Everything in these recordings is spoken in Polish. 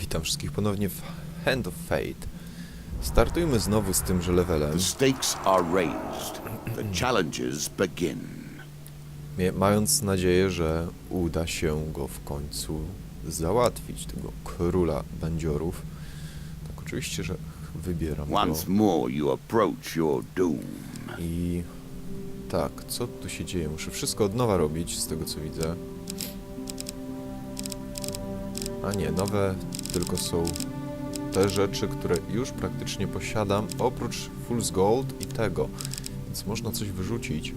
Witam wszystkich ponownie w Hand of Fate. Startujmy znowu z tymże levelem, The stakes are raised. The challenges begin. mając nadzieję, że uda się go w końcu załatwić, tego króla bandziorów. Tak oczywiście, że wybieram go. Once more you approach your doom. I tak, co tu się dzieje? Muszę wszystko od nowa robić, z tego co widzę. A nie, nowe tylko są te rzeczy, które już praktycznie posiadam, oprócz Fool's Gold i tego. Więc można coś wyrzucić.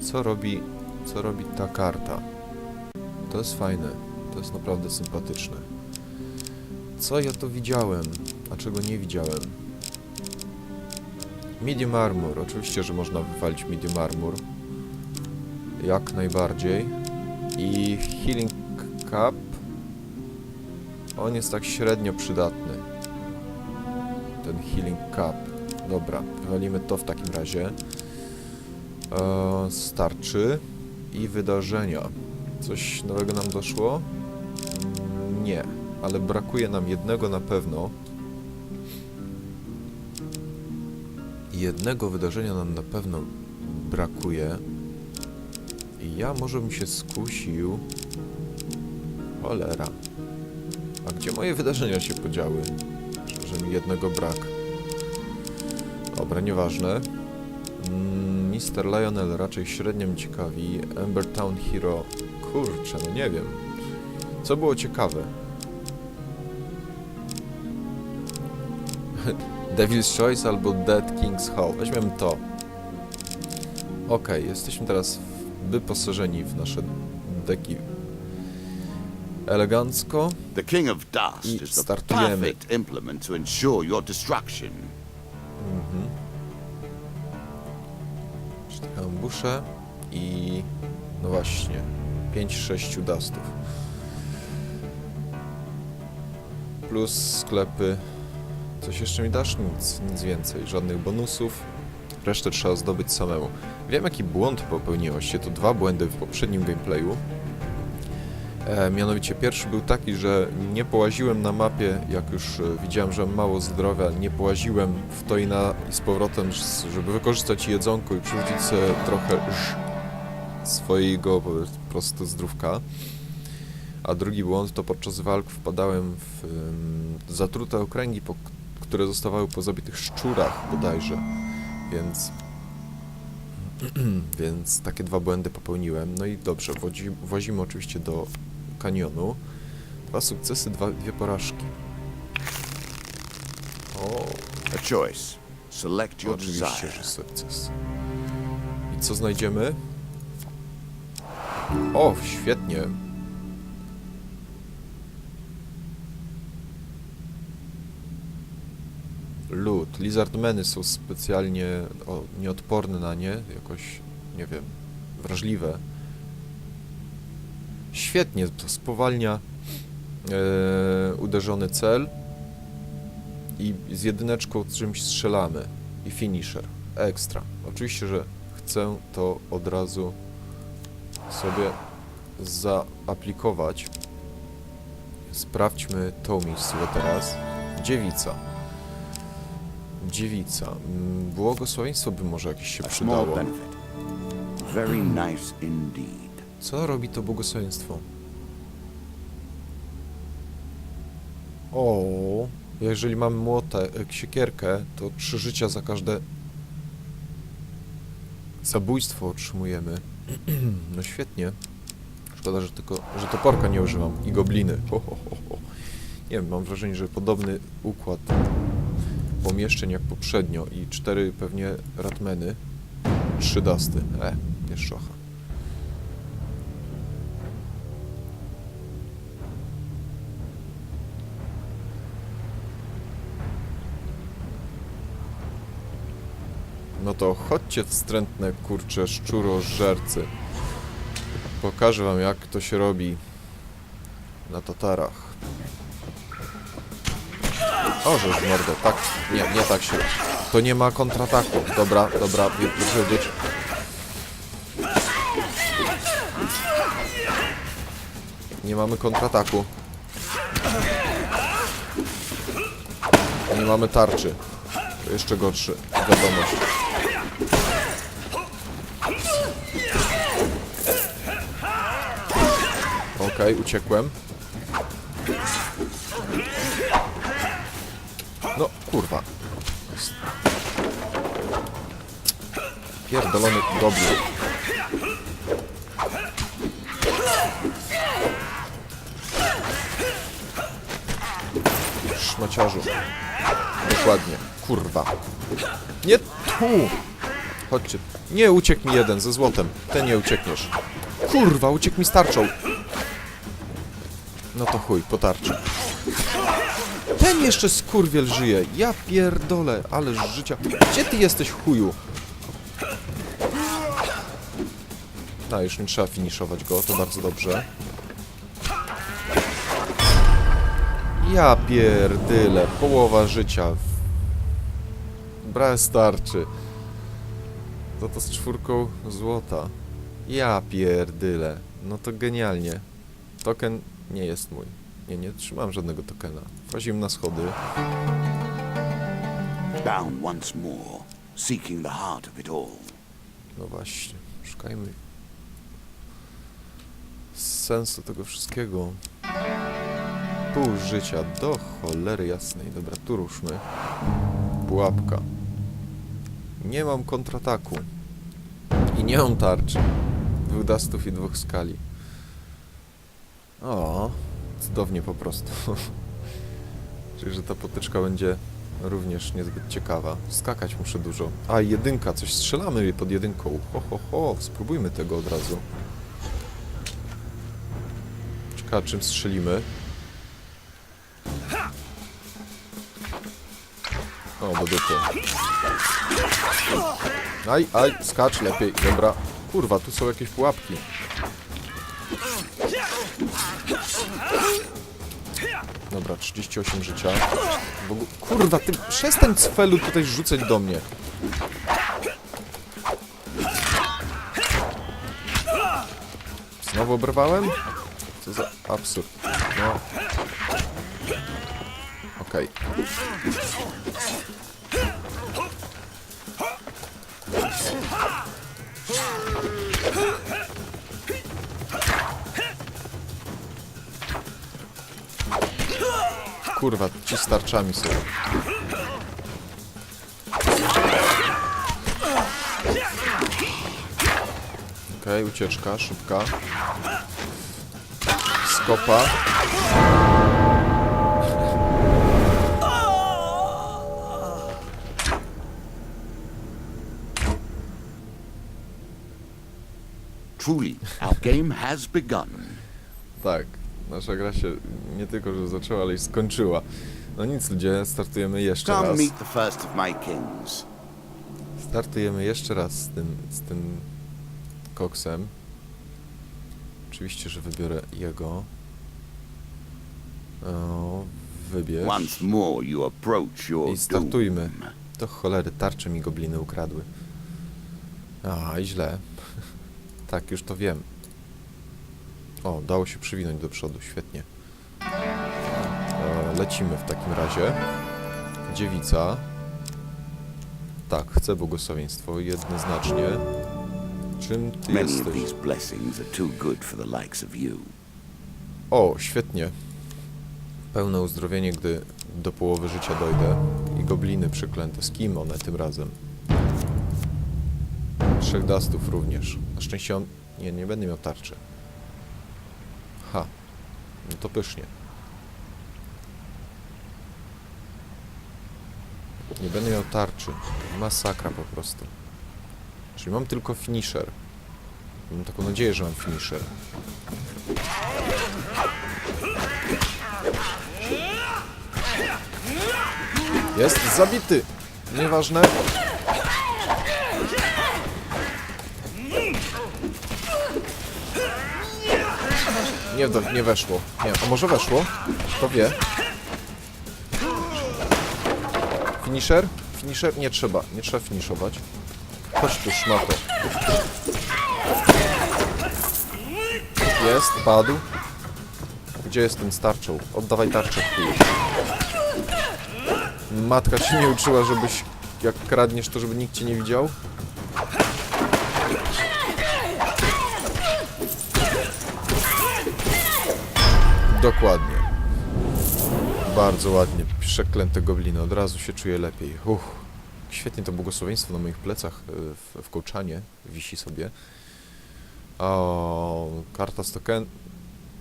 Co robi, co robi ta karta? To jest fajne. To jest naprawdę sympatyczne. Co ja to widziałem, a czego nie widziałem? Medium Armor. Oczywiście, że można wywalić Medium Armor. Jak najbardziej. I Healing Cup. On jest tak średnio przydatny. Ten Healing Cup. Dobra, wywalimy to w takim razie. Eee, starczy. I wydarzenia. Coś nowego nam doszło? Nie, ale brakuje nam jednego na pewno. jednego wydarzenia nam na pewno brakuje. I ja może bym się skusił. Cholera. A gdzie moje wydarzenia się podziały? Że, mi jednego brak. Dobra, nieważne. Mm, Mr. Lionel raczej średnio ciekawi. Ember Town Hero. Kurczę, no nie wiem. Co było ciekawe? Devil's Choice albo Dead King's Hall. Weźmiemy to. Okej, jesteśmy teraz wyposażeni w nasze deki elegancko. The King of Dust is the startujemy. perfect implement to ensure your destruction. Mhm. Ambusze i no właśnie 5-6 dustów. Plus sklepy. Coś jeszcze mi dasz? Nic, nic więcej. Żadnych bonusów. Resztę trzeba zdobyć samemu. Wiem jaki błąd popełniłeś. To dwa błędy w poprzednim gameplayu. E, mianowicie pierwszy był taki, że nie połaziłem na mapie, jak już e, widziałem, że mam mało zdrowia, nie połaziłem w to i na i z powrotem, żeby wykorzystać jedzonko i przywrócić sobie trochę swojego po prostu zdrówka. A drugi błąd to podczas walk wpadałem w ym, zatrute okręgi, po, które zostawały po zabitych szczurach bodajże, więc więc takie dwa błędy popełniłem. No i dobrze, wodzi, wozimy oczywiście do kanionu. Dwa sukcesy, dwa, dwie porażki. O, A choice. Select your oczywiście, desire. że sukces. I co znajdziemy? O, świetnie. Lód. Lizardmeny są specjalnie o, nieodporne na nie, jakoś, nie wiem, wrażliwe. Świetnie, spowalnia e, uderzony cel i z jedyneczką czymś strzelamy. I finisher. Ekstra. Oczywiście, że chcę to od razu sobie zaaplikować. Sprawdźmy tą miejscówkę teraz. Dziewica. Dziewica. Mm, Błogosławieństwo by może jakieś się A small przydało. benefit. Very nice indeed. Co robi to błogosławieństwo? O, jeżeli mamy młotę, e, siekierkę, to trzy życia za każde zabójstwo otrzymujemy. No świetnie. Szkoda, że tylko, że toporka nie używam i gobliny. Ho, ho, ho, ho. Nie wiem, mam wrażenie, że podobny układ pomieszczeń jak poprzednio i cztery pewnie ratmeny, trzy dasty. E, pieszczocha. No to chodźcie wstrętne kurcze szczurożercy. Pokażę wam jak to się robi na Tatarach. O, że w mordę, tak, nie, nie tak się. To nie ma kontrataku. Dobra, dobra, wiedzieć. Nie mamy kontrataku. Nie mamy tarczy. To jeszcze gorszy. Wiadomość. Okej, uciekłem. Kurwa. Pierdolony goblin. Szmaciarzu. Dokładnie. Kurwa. Nie tu! Chodźcie. Nie, uciekł mi jeden ze złotem. Ten nie uciekniesz. Kurwa, uciekł mi z tarczą. No to chuj, po tarczy. Jeszcze skurwiel żyje. Ja pierdolę, ale życia. Gdzie ty jesteś, chuju? A, już nie trzeba finiszować go, to bardzo dobrze. Ja pierdyle, połowa życia. Brałem starczy. Za to z czwórką złota. Ja pierdyle. No to genialnie. Token nie jest mój. Nie, nie trzymam żadnego tokena. Wchodzimy na schody. Down once more, seeking the heart of it all. No właśnie, szukajmy sensu tego wszystkiego. Pół życia, do cholery jasnej. Dobra, tu ruszmy. Pułapka. Nie mam kontrataku. I nie mam tarczy. Dwóch dustów i dwóch skali. O, cudownie po prostu. Czyli, że ta potyczka będzie również niezbyt ciekawa. Skakać muszę dużo. A, jedynka, coś strzelamy pod jedynką. Ho, ho, ho, spróbujmy tego od razu. Ciekawe, czym strzelimy. O, do dupy. Aj, aj, skacz lepiej, dobra. Kurwa, tu są jakieś pułapki. Dobra, 38 życia. Ogóle, kurwa, ty przestań cfelu tutaj rzucać do mnie. Znowu oberwałem? Co za absurd. No. Okej. Kurwa, ci z tarczami są. Okej, ucieczka, szybka. Skopa. Truly, our game has begun. Tak, nasza gra się nie tylko, że zaczęła, ale i skończyła. No nic, ludzie, startujemy jeszcze Come raz. meet the first of my kings. Startujemy jeszcze raz z tym, z tym koksem. Oczywiście, że wybiorę jego. O, wybierz. Once more you approach your I doom. startujmy. To cholery, tarcze mi gobliny ukradły. A, i źle. tak, już to wiem. O, dało się przywinąć do przodu, świetnie. E, lecimy w takim razie. Dziewica. Tak, chcę błogosławieństwo, jednoznacznie. Czym ty jesteś? O, świetnie. Pełne uzdrowienie, gdy do połowy życia dojdę. I gobliny przyklęte. Z kim one tym razem? Trzech dustów również. Na szczęście on... Nie, nie będę miał tarczy. Ha. No to pysznie. Nie będę miał tarczy. Masakra po prostu. Czyli mam tylko finisher. Mam taką nadzieję, że mam finisher. Jest zabity. Nieważne. Nie, do, nie weszło. Nie, a może weszło? Kto wie? Finisher? Finisher? Nie trzeba. Nie trzeba finiszować. Chodź tu, szmato. Jest, padł. Gdzie jest ten z tarczą? Oddawaj tarczę. Matka ci nie uczyła, żebyś jak kradniesz, to żeby nikt cię nie widział? Dokładnie. Bardzo ładnie. Przeklęte gobliny. Od razu się czuję lepiej. Uff. Świetnie to błogosławieństwo na moich plecach y, w, w kołczanie wisi sobie. O, karta z token...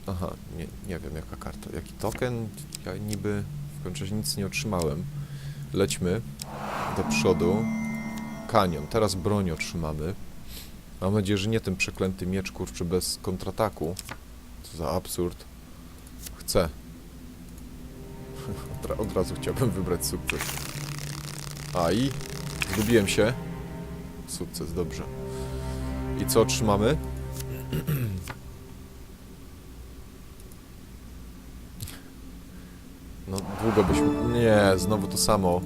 Aha, nie, nie wiem jaka karta. Jaki token? Ja niby w końcu nic nie otrzymałem. Lećmy do przodu. Kanion. Teraz broń otrzymamy. Mam nadzieję, że nie ten przeklęty miecz, kurczę, bez kontrataku. Co za absurd. Chcę. Od, ra- od razu chciałbym wybrać sukces. A i zgubiłem się. Sukces, dobrze. I co otrzymamy? No długo byśmy... Nie, znowu to samo.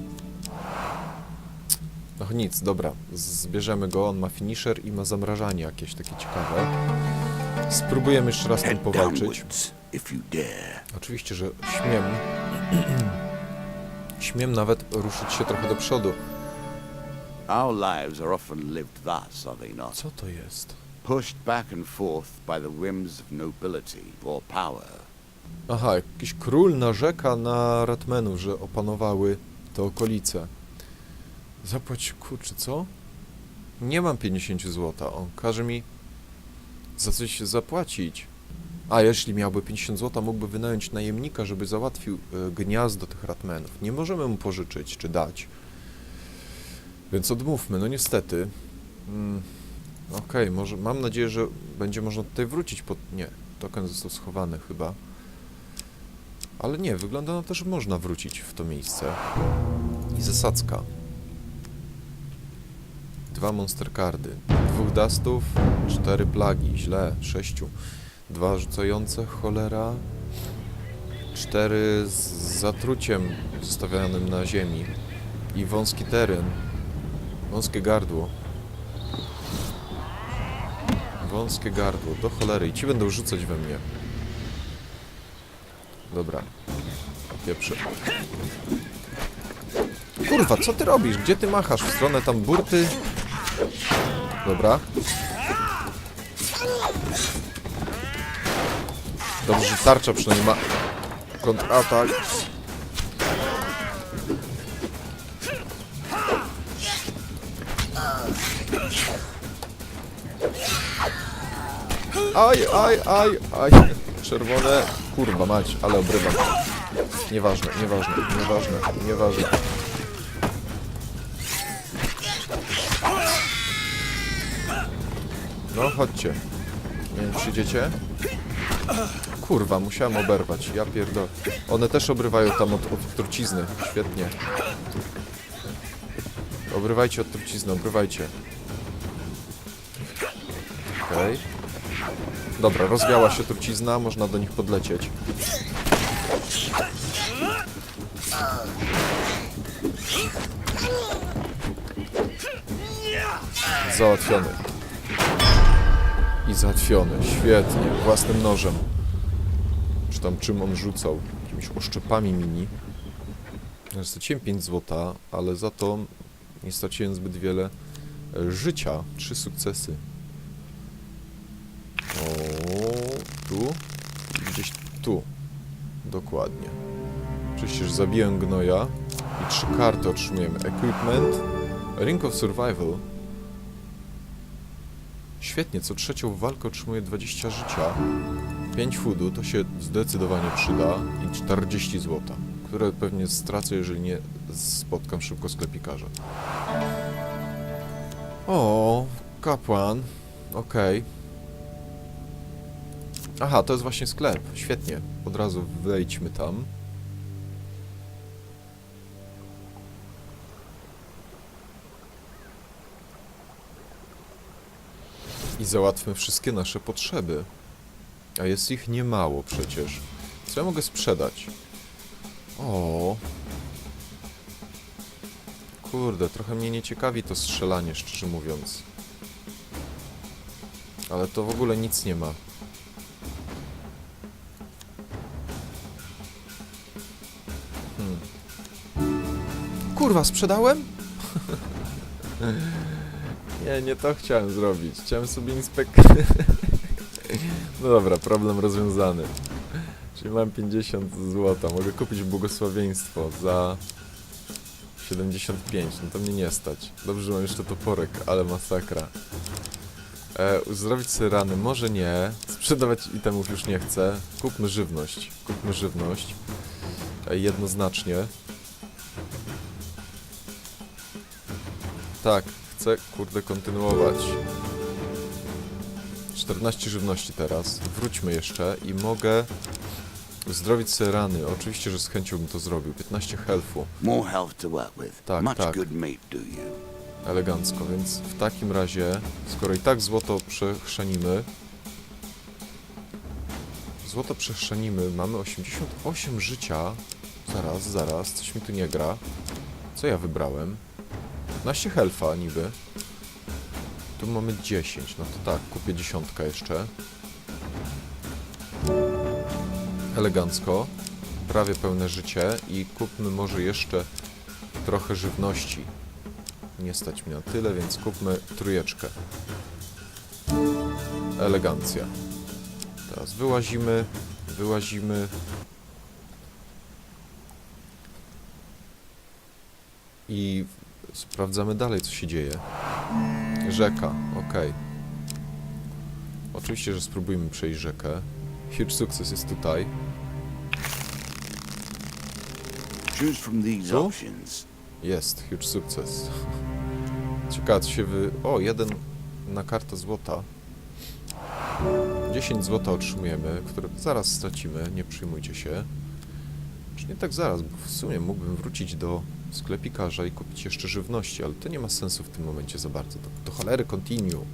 No nic, dobra. Zbierzemy go, on ma finisher i ma zamrażanie jakieś takie ciekawe. Spróbujemy jeszcze raz tym powalczyć. If you dare. Oczywiście, że śmiem. śmiem nawet ruszyć się trochę do przodu. Our lives are often lived thus, are they not? Co to jest? Pushed back and forth by the whims of nobility or power. Aha, jakiś król narzeka na Ratmenów, że opanowały te okolice. Zapłać, kurczę, co? Nie mam 50 zł. On każe mi za coś zapłacić. A jeśli miałby 50 zł, mógłby wynająć najemnika, żeby załatwił e, gniazdo tych Ratmenów. Nie możemy mu pożyczyć czy dać. Więc odmówmy, no niestety. Mm, Okej, może mam nadzieję, że będzie można tutaj wrócić pod... Nie, token został schowany chyba. Ale nie, wygląda na to, że można wrócić w to miejsce. I zasadzka. Dwa monster cardy. Dwóch dustów, cztery plagi, źle, sześciu. Dwa rzucające, cholera. Cztery z zatruciem zostawianym na ziemi. I wąski teren. Wąskie gardło. Wąskie gardło, do cholery. I ci będą rzucać we mnie. Dobra. Pieprzę. Kurwa, co ty robisz? Gdzie ty machasz? W stronę tam burty? Dobra. Dobrze, że tarcza przynajmniej ma kontratak. Aj, aj, aj, aj. Czerwone. Kurwa mać, ale obrywam. Nieważne, nieważne, nieważne, nieważne. No, chodźcie. Nie wiem, przyjdziecie? Kurwa, musiałem oberwać. Ja pierdolę. One też obrywają tam od, od trucizny. Świetnie. Obrywajcie od trucizny, obrywajcie. Okej. Dobra, rozwiała się trucizna, można do nich podlecieć. Załatwiony. I załatwiony. Świetnie. Własnym nożem. Tam czym on rzucał? Jakimiś oszczepami mini. Straciłem 5 złota, ale za to nie straciłem zbyt wiele e, życia. Trzy sukcesy. O, tu gdzieś tu. Dokładnie. Że zabiłem gnoja i trzy karty otrzymujemy. Equipment, Ring of Survival. Świetnie, co trzecią walkę otrzymuję 20 życia. 5 foodu, to się zdecydowanie przyda. I 40 złota, które pewnie stracę, jeżeli nie spotkam szybko sklepikarza. O, kapłan. Okej. Aha, to jest właśnie sklep. Świetnie. Od razu wejdźmy tam. Załatwmy wszystkie nasze potrzeby. A jest ich niemało przecież. Co ja mogę sprzedać? O. Kurde, trochę mnie nie ciekawi to strzelanie, szczerze mówiąc. Ale to w ogóle nic nie ma. Hmm. kurwa, sprzedałem? nie, nie to chciałem zrobić. Chciałem sobie inspek... no dobra, problem rozwiązany. Czyli mam 50 zł. Mogę kupić błogosławieństwo za 75. No to mnie nie stać. Dobrze, że mam jeszcze toporek, ale masakra. E, zrobić sobie rany, może nie. Sprzedawać itemów już nie chcę. Kupmy żywność. Kupmy żywność. E, jednoznacznie. Tak, chcę kurde kontynuować. 14 żywności teraz. Wróćmy jeszcze i mogę zdrowić sobie rany. Oczywiście, że z chęcią bym to zrobił. 15 healthu. More health to work with. Tak, Much tak. good it do you. Elegancko, więc w takim razie, skoro i tak złoto przechrzanimy, złoto przechrzanimy, mamy 88 życia, zaraz, zaraz, coś mi tu nie gra, co ja wybrałem? 15 helfa niby, tu mamy 10, no to tak, kupię dziesiątkę jeszcze, elegancko, prawie pełne życie i kupmy może jeszcze trochę żywności. Nie stać mnie na tyle, więc kupmy trójeczkę. Elegancja. Teraz wyłazimy, wyłazimy. I sprawdzamy dalej, co się dzieje. Rzeka, ok. Oczywiście, że spróbujmy przejść rzekę. Huge sukces jest tutaj. Co? Jest, huge sukces. Ciekawe, co się wy... O, jeden na kartę złota. 10 złota otrzymujemy, które zaraz stracimy, nie przyjmujcie się. Czy nie tak zaraz, bo w sumie mógłbym wrócić do sklepikarza i kupić jeszcze żywności, ale to nie ma sensu w tym momencie za bardzo. Do, do cholery continue.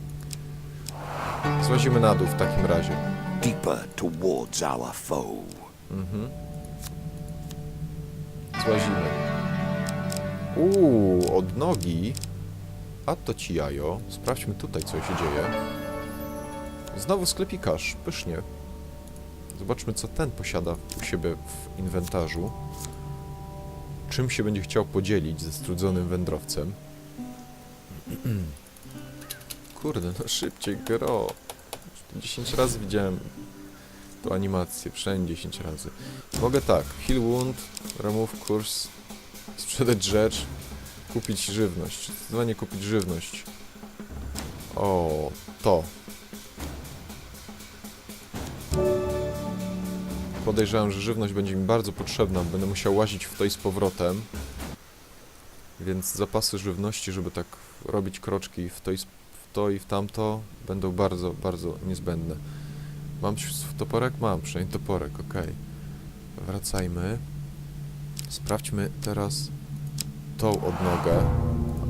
Złazimy na dół w takim razie. Deeper towards our foe. Mhm. Złazimy. Uuu, od nogi. A to ci jajo. Sprawdźmy tutaj, co się dzieje. Znowu sklepikarz. Pysznie. Zobaczmy, co ten posiada u siebie w inwentarzu. Czym się będzie chciał podzielić ze strudzonym wędrowcem. Kurde, no szybciej, gro. 10 razy widziałem tą animację, przynajmniej 10 razy. Mogę tak, heal wound, remove course, sprzedać rzecz, kupić żywność. Zdecydowanie kupić żywność. O, to. Podejrzewam, że żywność będzie mi bardzo potrzebna, będę musiał łazić w to i z powrotem. Więc zapasy żywności, żeby tak robić kroczki w to i, w to i w tamto, będą bardzo, bardzo niezbędne. Mam toporek? Mam, przynajmniej toporek, okej. Wracajmy. Sprawdźmy teraz tą odnogę.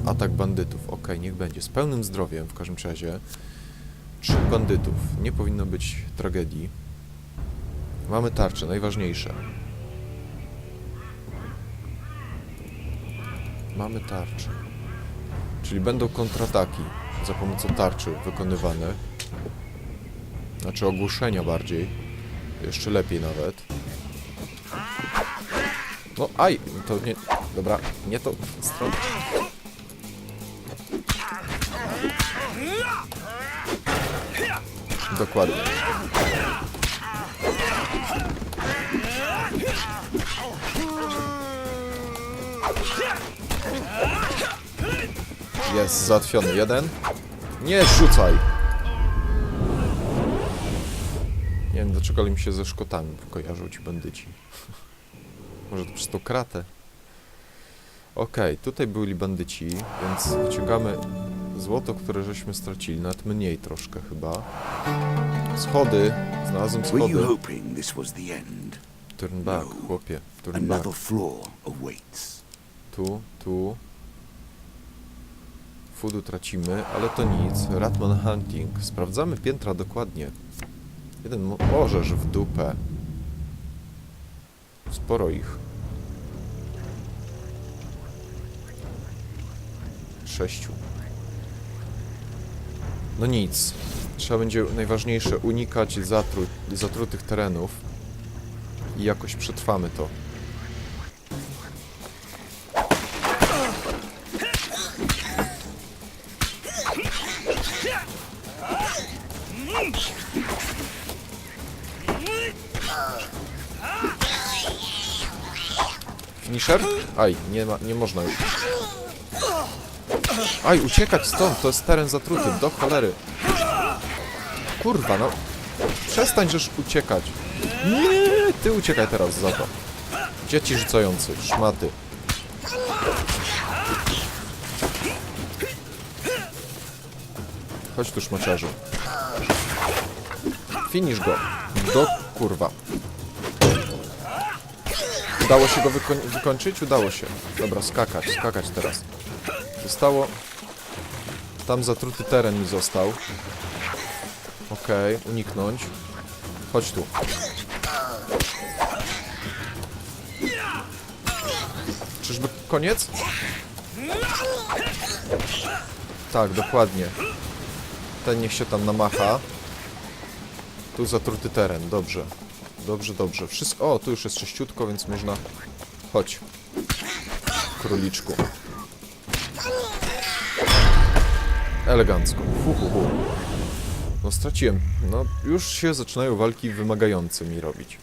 Atak bandytów, okej, niech będzie. Z pełnym zdrowiem w każdym razie. Trzech bandytów. Nie powinno być tragedii. Mamy tarczę, najważniejsze. Mamy tarczę. Czyli będą kontrataki za pomocą tarczy wykonywane. Znaczy ogłuszenia bardziej. Jeszcze lepiej nawet. No, aj! To nie... Dobra, nie to stronę. Dokładnie. Jest załatwiony jeden. Nie rzucaj! Nie wiem dlaczego, ale mi się ze Szkotami kojarzą ci bandyci. Może to przez tą kratę. Okej, tutaj byli bandyci, więc wyciągamy złoto, które żeśmy stracili, nawet mniej troszkę chyba. Schody, znalazłem schody. Turn back, No. chłopie, turn back. Another floor awaits. Tu, tu. Foodu tracimy, ale to nic. Ratman Hunting. Sprawdzamy piętra dokładnie. Jeden orzesz w dupę. Sporo ich. Sześciu. No nic. Trzeba będzie najważniejsze unikać zatru zatrutych terenów. I jakoś przetrwamy to. Finisher? Aj, nie, ma, nie można już. Aj, uciekać stąd, to jest teren zatruty, do cholery. Kurwa, no. Przestań żeż uciekać. Nie, ty uciekaj teraz za to. Dzieci rzucający, szmaty. Chodź tu, szmaciarzu. Finisz go. Do kurwa. Udało się go wykoń wykończyć? Udało się. Dobra, skakać, skakać teraz. Zostało... Tam zatruty teren mi został. Okej, uniknąć. Chodź tu. Czyżby koniec? Tak, dokładnie. Ten niech się tam namacha. Tu zatruty teren, dobrze. Dobrze, dobrze. Wszystko... O, tu już jest czyściutko, więc można... Chodź. Króliczku. Elegancko. Hu, hu, hu. No straciłem. No już się zaczynają walki wymagające mi robić.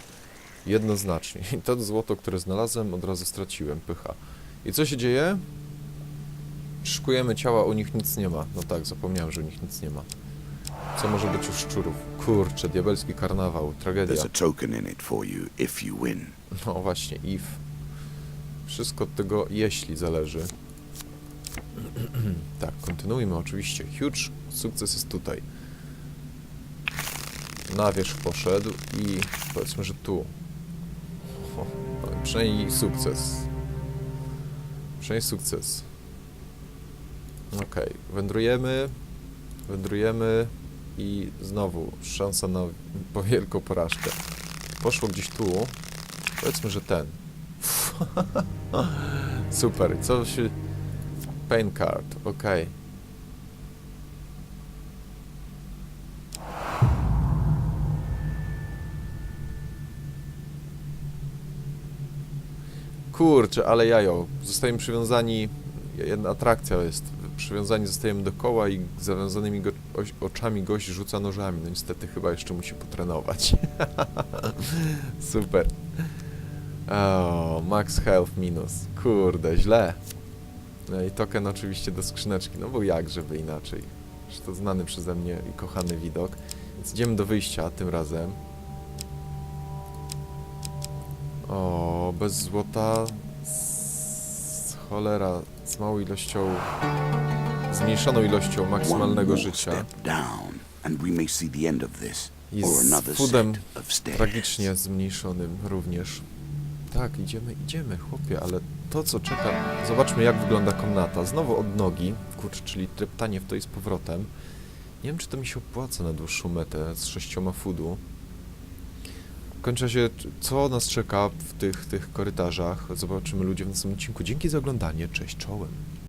Jednoznacznie. I to złoto, które znalazłem, od razu straciłem. Pycha. I co się dzieje? Szykujemy ciała, u nich nic nie ma. No tak, zapomniałem, że u nich nic nie ma. Co może być u szczurów? Kurczę, diabelski karnawał, tragedia. There's a token in it for you if you win. No właśnie, if. Wszystko od tego jeśli zależy. tak, kontynuujmy oczywiście. Huge sukces jest tutaj. Na wierzch poszedł i powiedzmy, że tu. O, przynajmniej sukces. Przynajmniej sukces. Okej, wędrujemy. Wędrujemy i znowu szansa na wielką porażkę. Poszło gdzieś tu. Powiedzmy, że ten. Super. Co się... Pain card. Okej. Kurczę, ale jajo. Zostajemy przywiązani... Jedna atrakcja jest. Przywiązani zostajemy do koła i zawiązanymi go, oczami gość rzuca nożami. No niestety chyba jeszcze musi potrenować. Super. O, max health minus. Kurde, źle. No i token oczywiście do skrzyneczki, no bo jak, żeby inaczej. Że to znany przeze mnie i kochany widok. Więc idziemy do wyjścia tym razem. O, bez złota. Z cholera, z małą ilością. Zmniejszoną ilością maksymalnego życia. I z stairs. tragicznie zmniejszonym również. Tak, idziemy, idziemy, chłopie, ale to co czeka... Zobaczmy jak wygląda komnata. Znowu od nogi, kurczę, czyli treptanie w to i z powrotem. Nie wiem, czy to mi się opłaca na dłuższą metę z sześcioma foodu. W końcu c- co nas czeka w tych, tych korytarzach, zobaczymy ludzie w następnym odcinku. Dzięki za oglądanie, cześć czołem.